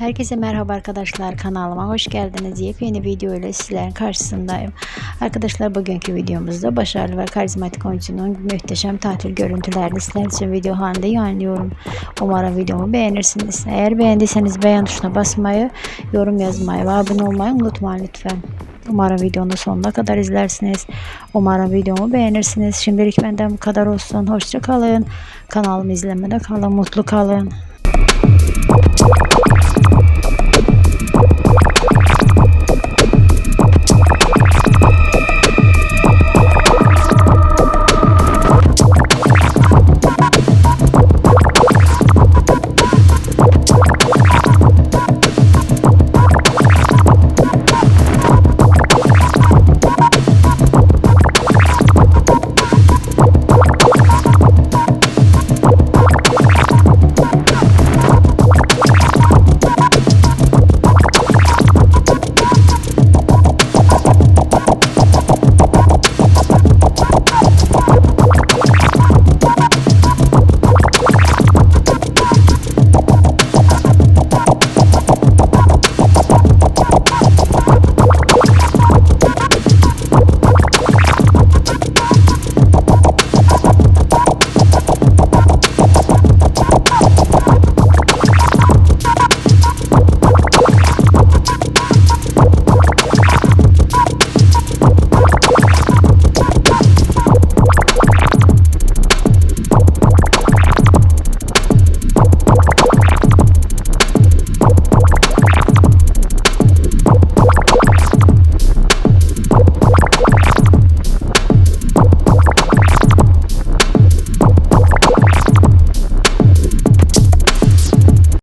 Herkese merhaba arkadaşlar kanalıma hoş geldiniz. Yepyeni video ile sizlerin karşısındayım. Arkadaşlar bugünkü videomuzda başarılı ve karizmatik oyuncunun muhteşem tatil görüntülerini sizler için video halinde yayınlıyorum. Umarım videomu beğenirsiniz. Eğer beğendiyseniz beğen tuşuna basmayı, yorum yazmayı ve abone olmayı unutmayın lütfen. Umarım videonun sonuna kadar izlersiniz. Umarım videomu beğenirsiniz. Şimdilik benden bu kadar olsun. Hoşça kalın. Kanalımı izlemede kalın. Mutlu kalın.